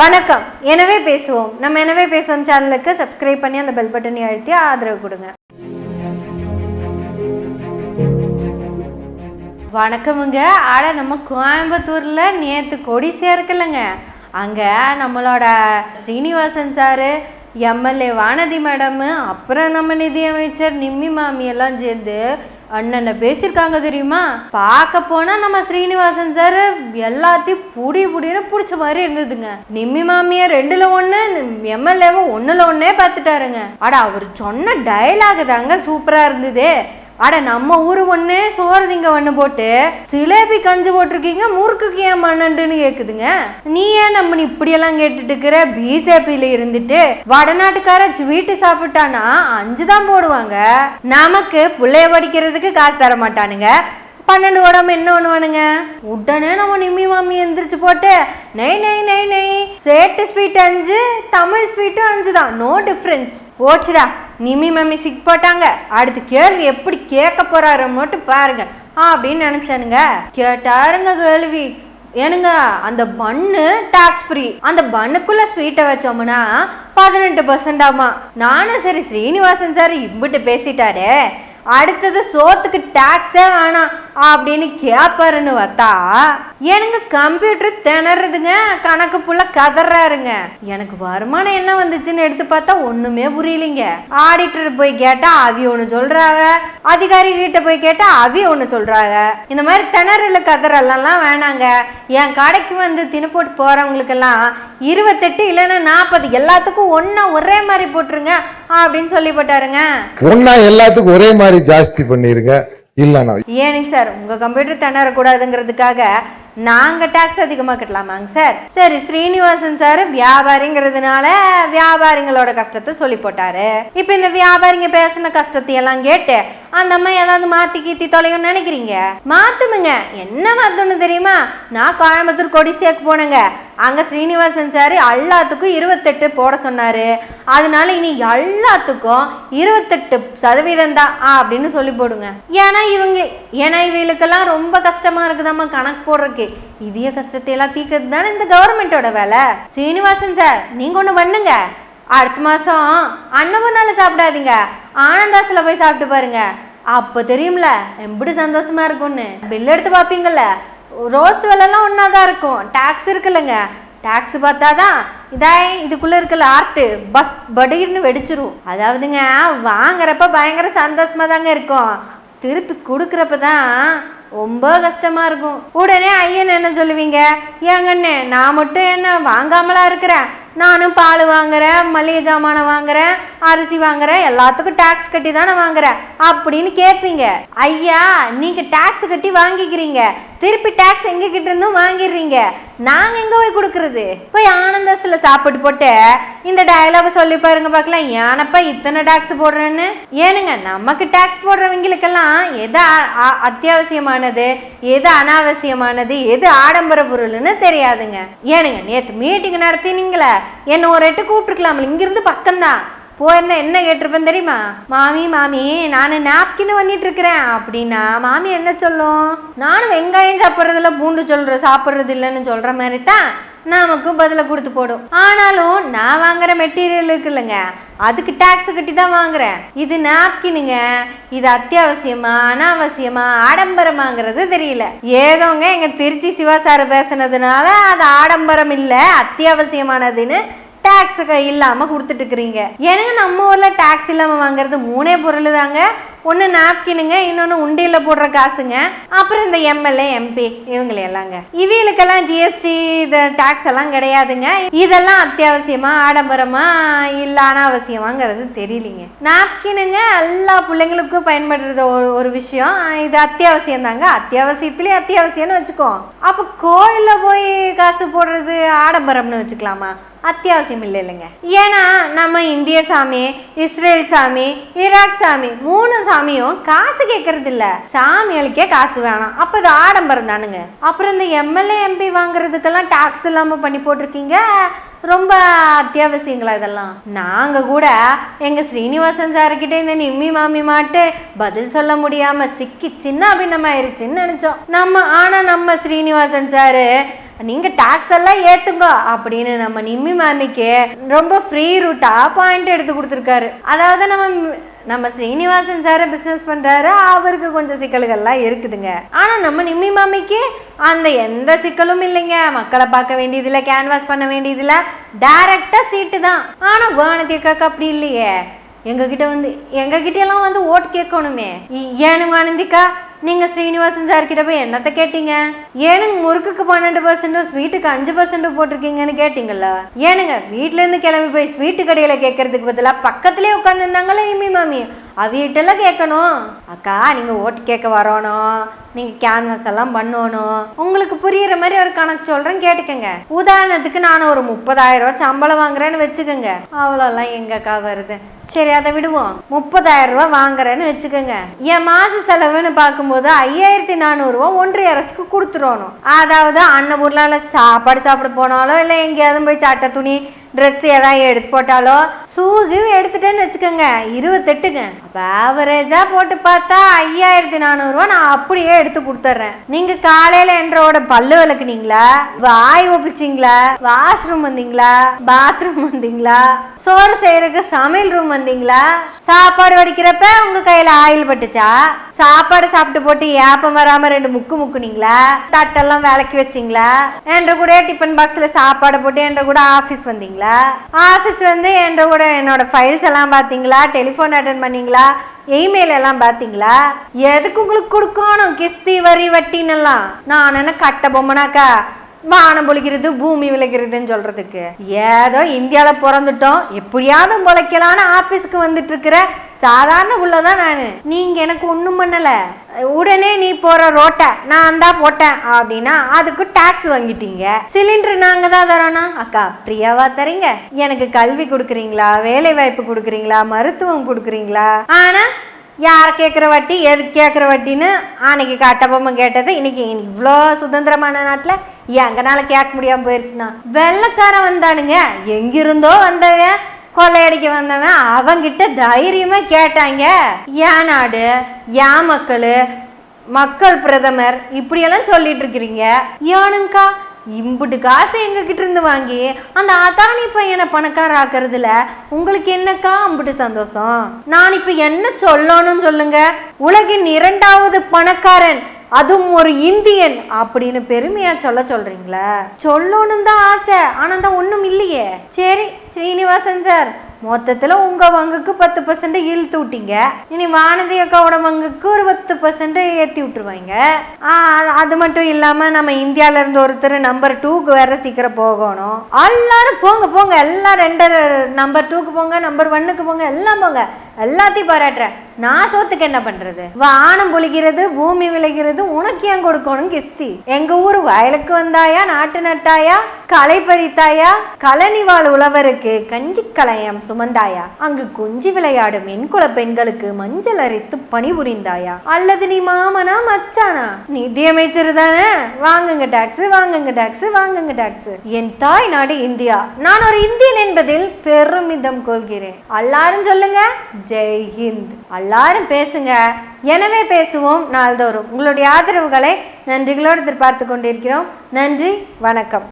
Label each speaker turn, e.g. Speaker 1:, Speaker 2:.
Speaker 1: வணக்கம். எனவே பேசுவோம். நம்ம எனவே பேசுவோம் சேனலுக்கு சப்ஸ்கிரைப் பண்ணி அந்த பெல் பட்டனை அழுத்தி ஆதரவு கொடுங்க. வணக்கமுங்க. ஆட நம்ம கோயம்புத்தூரில் நேற்று கொடி சேர்க்கலைங்க அங்கே நம்மளோட Srinivasan sir M L A Vanathi madam அப்புறம் நம்ம நிதியமைச்சர் நிம்மி மாமி எல்லாம் சேர்ந்து அண்ணனை பேசியிருக்காங்க தெரியுமா? பார்க்க போனா நம்ம ஸ்ரீனிவாசன் சார் எல்லாத்தையும் புடி புடின்னு பிடிச்ச மாதிரி இருந்ததுங்க. நிம்மி மாமியை ரெண்டுல ஒன்று எம்எல்ஏவை ஒன்றுல ஒன்றே பார்த்துட்டாருங்க. அட அவர் சொன்ன டைலாக் தாங்க சூப்பராக இருந்தது. அட நம்ம ஊர் ஒண்ணு சோறு திங்க ஒண்ணு போட்டு சிலேபி கஞ்சி போட்டிருக்கீங்க முறுக்குக்கு ஏன் மண்ணண்டுன்னு கேக்குதுங்க? நீ ஏன் நம்ம இப்படியெல்லாம் கேட்டுட்டு இருக்கிற பிஜேபியில இருந்துட்டு வடநாட்டுக்கார ஸ்வீட்டு சாப்பிட்டானா? அஞ்சு தான் போடுவாங்க. நமக்கு பிள்ளைய படிக்கிறதுக்கு காசு தர மாட்டானுங்க பன்னெண்டு உடம்பு என்ன பண்ணுவானுங்க உடனே நம்ம நிம்மி மாமி எந்திரிச்சு போட்டு நெய் நெய் நெய் நெய். சேட்டு ஸ்வீட் அஞ்சு தமிழ் ஸ்வீட்டும் அஞ்சு தான். நோ டிஃப்ரென்ஸ் போச்சுடா. நிம்மி மாமி சிக் போட்டாங்க. அடுத்து கேள்வி எப்படி கேட்க போறாரு மட்டும் பாருங்க. அப்படின்னு நினைச்சானுங்க. கேட்டாருங்க கேள்வி. ஏனுங்க அந்த பன்னு டாக்ஸ் ஃப்ரீ அந்த பண்ணுக்குள்ள ஸ்வீட்டை வச்சோம்னா பதினெட்டு பர்சன்ட் ஆமா. நானும் சரி ஸ்ரீனிவாசன் சார் இம்பிட்டு பேசிட்டாரு. அடுத்தது சோத்துக்கு டாக்ஸே வேணாம். அப்படின்னு கேட்பாருன்னு பார்த்தா எனக்கு கம்ப்யூட்டர் திணறதுங்க. கணக்கு புள்ள கதறாருங்க. எனக்கு வருமானம் என்ன வந்துச்சுன்னு எடுத்து பார்த்தா ஒண்ணுமே புரியலைங்க. ஆடிட்டர் போய் கேட்டா அவி ஒன்று சொல்றாங்க. அதிகாரி கிட்ட போய் கேட்டா அவி ஒன்று சொல்றாங்க. இந்த மாதிரி திணறல கதறலாம் வேணாங்க. என் கடைக்கு வந்து தின்னு போட்டு போறவங்களுக்கெல்லாம் இருபத்தெட்டு இல்லைன்னா நாற்பது எல்லாத்துக்கும் ஒன்னா ஒரே மாதிரி போட்டுருங்க அப்படின்னு சொல்லி போட்டாருங்க
Speaker 2: ஒன்னா எல்லாத்துக்கும் ஒரே மாதிரி ஜாஸ்தி பண்ணிருங்க. இல்லைண்ணா.
Speaker 1: ஏனுங்க சார் உங்க கம்ப்யூட்டர் திணறக்கூடாதுங்கிறதுக்காக நாங்க டேக்ஸ் அதிகமா கட்டலாமாங்க சார்? சரி ஸ்ரீனிவாசன் சார் வியாபாரிங்கிறதுனால வியாபாரிங்களோட கஷ்டத்தை சொல்லி போட்டாரு. இப்போ இந்த வியாபாரிங்க பேசின கஷ்டத்தை எல்லாம் கேட்டு அந்த அம்மா ஏதாவது மாத்தி கீத்தி தொலையும்னு நினைக்கிறீங்க? மாற்றுமுங்க என்ன மாத்தணும்னு தெரியுமா? நான் கோயம்புத்தூர் கொடி சேர்க்க போனேங்க. அங்கே ஸ்ரீனிவாசன் சார் எல்லாத்துக்கும் இருபத்தெட்டு போட சொன்னார். அதனால இனி எல்லாத்துக்கும் இருபத்தெட்டு சதவீதம் தான் அப்படின்னு சொல்லி போடுங்க. ஏன்னா இவங்க ஏன்னா இவங்களுக்கெல்லாம் ரொம்ப கஷ்டமாக இருக்குதாம்மா கணக்கு போடுறதுக்கு. இதய கஷ்டத்தை எல்லாம் தீர்க்கறது தானே இந்த கவர்மெண்ட்டோட வேலை. ஸ்ரீனிவாசன் சார் நீங்கள் ஒன்று பண்ணுங்க. அடுத்த மாசம் அன்னபூர்ணால சாப்பிடாதீங்க. ஆனந்தாசில் போய் சாப்பிட்டு பாருங்க. அப்போ தெரியும்ல எப்படி சந்தோஷமா இருக்கும்னு. பில் எடுத்து பார்ப்பீங்கல்ல. ரோஸ்ட் விலைலாம் ஒன்றா தான் இருக்கும். டேக்ஸ் இருக்குல்லங்க. டேக்ஸ் பார்த்தாதான் இதாய் இதுக்குள்ளே இருக்கல ஆர்ட்டு பஸ் படீர்னு வெடிச்சிரும். அதாவதுங்க வாங்குறப்ப பயங்கர சந்தோஷமாக தாங்க இருக்கும். திருப்பி கொடுக்குறப்ப தான் ரொம்ப கஷ்டமாக இருக்கும். உடனே ஐயன் என்ன சொல்லுவீங்க? ஏங்கண்ணே நான் மட்டும் என்ன வாங்காமலா இருக்கிறேன். நானும் பால் வாங்குறேன் மளிகை ஜாமானம் வாங்குறேன் அரிசி வாங்குறேன் எல்லாத்துக்கும் டாக்ஸ் கட்டி தானே வாங்குறேன். அப்படின்னு கேட்பீங்க. ஐயா நீங்க டாக்ஸ் கட்டி வாங்கிக்கிறீங்க. திருப்பி டாக்ஸ் எங்க கிட்ட இருந்தும் வாங்கிடுறீங்க. நாங்க எங்க போய் கொடுக்கறது? போய் ஆனந்தஸ்ல சாப்பிட்டு போட்டு இந்த டயலாக சொல்லி பாருங்க பார்க்கலாம். ஏனப்பா இத்தனை டாக்ஸ் போடுறேன்னு? ஏனுங்க நமக்கு டாக்ஸ் போடுறவங்களுக்கெல்லாம் எது அ- அத்தியாவசியமானது? எது அனாவசியமானது? எது ஆடம்பர பொருள்னு தெரியாதுங்க. ஏனுங்க நேற்று மீட்டிங் நடத்தினீங்களே என்ன ஒரு எட்டு கூப்பிட்டுருக்கலாம் இங்கிருந்து பக்கம்தான். போயிருந்தா என்ன கேட்டிருப்பேன் தெரியுமா? மாமி மாமி நான் நாப்கின் பண்ணிட்டு இருக்கிறேன் அப்படின்னா மாமி என்ன சொல்லும்? நானும் வெங்காயம் சாப்பிட்றதில்ல பூண்டு சொல்ற சாப்பிட்றது இல்லைன்னு சொல்ற மாதிரி தான் நமக்கும் பதில கொடுத்து போடும். ஆனாலும் நான் வாங்குற மெட்டீரியல் இருக்குல்லங்க அதுக்கு டாக்ஸ் கட்டி தான் வாங்குறேன். இது நாப்கினுங்க இது அத்தியாவசியமா அனாவசியமா ஆடம்பரமாங்கிறது தெரியல. ஏதோங்க எங்க திருச்சி சிவா சார் பேசுனதுனால அது ஆடம்பரம் இல்லை அத்தியாவசியமானதுன்னு டேக்ஸ் இல்லாம கொடுத்துட்டு இருக்கிறீங்க ஏன்னா நம்ம ஊர்ல டேக்ஸ் இல்லாம வாங்குறது மூணே பொருள் தாங்க ஒன்று நாப்கினுங்க இன்னொன்று உண்டியில் போடுற காசுங்க. அப்புறம் இந்த எம்எல்ஏ எம்பி இவங்களை எல்லாங்க இவங்களுக்கெல்லாம் ஜிஎஸ்டி இந்த டேக்ஸ் எல்லாம் கிடையாதுங்க. இதெல்லாம் அத்தியாவசியமா ஆடம்பரமா இல்லை அனாவசியமாங்கிறது தெரியலிங்க. நாப்கினுங்க எல்லா பிள்ளைங்களுக்கும் பயன்படுறது ஒரு ஒரு விஷயம். இது அத்தியாவசியம் தாங்க அத்தியாவசியத்துலேயே அத்தியாவசியம்னு வச்சுக்கோ. அப்போ கோயிலில் போய் காசு போடுறது ஆடம்பரம்னு வச்சுக்கலாமா? அத்தியாவசியம் இல்லை இல்லைங்க. ஏன்னா நம்ம இந்திய சாமி இஸ்ரேல் சாமி ஈராக் சாமி மூணு சாமியும் காசு கேட்கறது இல்ல. சாமிகளுக்கே காசு வேணாம். அப்போ இது ஆடம்பரம் தானுங்க. அப்புறம் இந்த எம்எல்ஏ எம்பி வாங்குறதுக்கெல்லாம் டாக்ஸ் இல்லாமல் பண்ணி போட்டிருக்கீங்க. ரொம்ப அத்தியாவசியங்களா இதெல்லாம்? நாங்கள் கூட எங்கள் ஸ்ரீனிவாசன் சார்கிட்ட இந்த நிம்மி மாமி மாட்டு பதில் சொல்ல முடியாமல் சிக்கி சின்ன அபிநமாயிருச்சுன்னு நினச்சோம். நம்ம ஆனால் நம்ம ஸ்ரீனிவாசன் சாரு நீங்கள் டாக்ஸ் எல்லாம் ஏற்றுங்க அப்படின்னு நம்ம நிம்மி மாமிக்கு ரொம்ப ஃப்ரீ ரூட்டாக பாயிண்ட் எடுத்து கொடுத்துருக்காரு. அதாவது நம்ம நம்ம ஸ்ரீனிவாசன் சார் பிஸ்னஸ் பண்ணுறாரு அவருக்கு கொஞ்சம் சிக்கல்கள்லாம் இருக்குதுங்க. ஆனால் நம்ம நிம்மி மாமிக்கு அந்த எந்த சிக்கலும் இல்லைங்க. மக்களை பார்க்க வேண்டியதில்லை கேன்வாஸ் பண்ண வேண்டியதில்லை. டேரெக்டாக சீட்டு தான். ஆனால் வானதி அக்காக்கு அப்படி இல்லையே. எங்ககிட்ட வந்து எங்ககிட்ட எல்லாம் வந்து ஓட்டு கேட்கணுமே. ஏனு வானந்திக்கா நீங்கள் நீங்க ஸ்ரீனிவாசன் சார் கிட்ட போய் என்னத்த கேட்டீங்க? ஏனுங்க முறுக்குக்கு பன்னெண்டு பர்சன்டும் ஸ்வீட்டுக்கு அஞ்சு பர்சன்டும் போட்டிருக்கீங்கன்னு கேட்டீங்கல்ல? ஏனுங்க வீட்டிலேருந்து இருந்து கிளம்பி போய் ஸ்வீட்டு கடையில கேட்கறதுக்கு பதிலாக பக்கத்துலேயே உட்காந்துருந்தாங்களே இம்மி மாமி? அவியிட்டெல்லாம் கேட்கணும் அக்கா நீங்கள் ஓட்டு கேட்க வரணும். நீங்கள் கேன்வாஸ் எல்லாம் பண்ணணும். உங்களுக்கு புரியுற மாதிரி ஒரு கணக்கு சொல்கிறேன் கேட்டுக்கங்க. உதாரணத்துக்கு நான் ஒரு முப்பதாயிரம் ரூபா சம்பளம் வாங்குறேன்னு வச்சுக்கோங்க. அவ்வளோலாம் எங்கக்கா வருது? சரி அதை விடுவோம். முப்பதாயிரம் ரூபா வாங்குறேன்னு வச்சுக்கோங்க. என் மாச செலவுன்னு பார்க்கும்போது ஐயாயிரத்தி நானூறுரூவா ஒன்றிய அரசுக்கு கொடுத்துடணும். அதாவது அன்னபூர்ல சாப்பாடு சாப்பிட போனாலோ இல்லை எங்கேயாவது போய் சட்டை துணி ட்ரெஸ் ஏதாவது எடுத்து போட்டாலோ ஷூக்கு எடுத்துட்டேன்னு வச்சுக்கோங்க இருபத்தெட்டுங்க அப்போ ஆவரேஜாக போட்டு பார்த்தா ஐயாயிரத்தி நானூறுரூவா நான் அப்படியே எடுத்து கொடுத்துட்றேன். நீங்கள் காலையில் என்றோட பல்லு விளக்குனீங்களா? வாய் ஒப்பிச்சிங்களா? வாஷ்ரூம் வந்தீங்களா? பாத்ரூம் வந்தீங்களா? சோறு செய்கிறக்கு சமையல் ரூம் வந்தீங்களா? சாப்பாடு வடிக்கிறப்ப உங்கள் கையில் ஆயில் பட்டுச்சா? சாப்பாடு சாப்பிட்டு போட்டு ஏப்பம் வராம ரெண்டு முக்கு முக்குனீங்களா? தட்டெல்லாம் விளக்கி வச்சிங்களா? என்ற கூட டிஃபன் பாக்ஸ்ல சாப்பாடு போட்டு என்ற கூட ஆஃபீஸ் வந்தீங்களா? ஆஃபீஸ் வந்து என்ற கூட என்னோட ஃபைல்ஸ் எல்லாம் பார்த்தீங்களா? டெலிஃபோன் அட்டன் பண்ணீங்களா? இமெயில் எல்லாம் பார்த்தீங்களா? எதுக்கு உங்களுக்கு கொடுக்கணும்? கிஸ்தி வரி வட்டின்னெல்லாம் நான் என்ன கட்ட பொம்மனாக்கா? வானம் பொழிக்கிறது பூமி விளைக்கிறதுன்னு சொல்கிறதுக்கு ஏதோ இந்தியாவில் பிறந்துட்டோம் எப்படியாவது பொழைக்கலான்னு ஆஃபீஸுக்கு வந்துட்டு இருக்கிற சாதாரண புள்ளதான் நான். நீங்கள் எனக்கு ஒன்றும் பண்ணலை. உடனே நீ போகிற ரோட்டை நான் தான் போட்டேன் அப்படின்னா அதுக்கு டேக்ஸ் வாங்கிட்டீங்க. சிலிண்டர் நாங்கள் தான் தரோனா அக்கா பிரியாவா தரீங்க? எனக்கு கல்வி கொடுக்குறீங்களா? வேலை வாய்ப்பு கொடுக்குறீங்களா? மருத்துவம் கொடுக்குறீங்களா? ஆனா யார் கேட்குற வட்டி எது கேட்குற வட்டின்னு அன்னைக்கு கட்டபொம்மை கேட்டது இன்னைக்கு இவ்வளோ சுதந்திரமான நாட்டில் எங்கனால கேட்க முடியாமல் போயிடுச்சுன்னா வெள்ளக்காரன் வந்தானுங்க. எங்கிருந்தோ வந்தவன் கொள்ளையடிக்க வந்தவன் அவங்கிட்ட தைரியமாக கேட்டாங்க. ஏன் நாடு ஏன் மக்கள் மக்கள் பிரதமர் இப்படியெல்லாம் சொல்லிட்டு இருக்கிறீங்க. ஏனுங்கக்கா இம்புட்டு காசு எங்ககிட்ட இருந்து வாங்கி அந்த அதானி பையனை பணக்கார ஆக்குறதுல உங்களுக்கு என்னக்கா அம்புட்டு சந்தோஷம்? நான் இப்ப என்ன சொல்லணும்னு சொல்லுங்க? உலகின் இரண்டாவது பணக்காரன் அதுவும் ஒரு இந்தியன் அப்படின்னு பெருமையா சொல்ல சொல்றீங்களா? சொல்லணும் தான் ஆசை ஆனா தான் ஒண்ணும் இல்லையே. சரி ஸ்ரீனிவாசன் சார் மொத்தத்தில் உங்கள் வங்குக்கு பத்து பர்சன்ட் இழுத்து விட்டீங்க. இனி வானதி அக்காவோட வங்குக்கு ஒரு பத்து பர்சன்ட் ஏற்றி விட்டுருவாங்க. அது- அது மட்டும் இல்லாமல் நம்ம இந்தியாவிலேருந்து ஒருத்தர் நம்பர் டூக்கு வேற சீக்கிரம் போகணும். எல்லாரும் போங்க போங்க. எல்லாம் ரெண்டு நம்பர் டூக்கு போங்க நம்பர் ஒன்னுக்கு போங்க எல்லாம் போங்க. எல்லாத்தையும் பாராட்டுறேன் நான் சோத்துக்கு என்ன பண்றது? வானம் பொழிகிறது பூமி விளைகிறது உனக்கு ஏன் கொடுக்கணும் கிஸ்தி? எங்க ஊர் வயலுக்கு வந்தாயா நாட்டு நட்டாயா களை பறித்தாயா களனி வாழ் உழவருக்கு கஞ்சி கலையம் சுமந்தாயா அங்கு குஞ்சு விளையாடும் மென்குல பெண்களுக்கு மஞ்சள் அரைத்து பணிபுரிந்தாயா அல்லது நீ மாமனா மச்சானா? நிதியமைச்சர் தானே? வாங்குங்க டாக்ஸ் வாங்குங்க டாக்ஸ் வாங்குங்க டாக்ஸ் என் தாய் நாடு இந்தியா. நான் ஒரு இந்தியன் என்பதில் பெருமிதம் கொள்கிறேன். எல்லாரும் சொல்லுங்க ஜெய் ஹிந்த். எல்லாரும் பேசுங்க. எனவே பேசுவோம் நாள்தோறும். உங்களுடைய ஆதரவுகளை நன்றிகளோடு எதிர்பார்த்து கொண்டிருக்கிறோம். நன்றி வணக்கம்.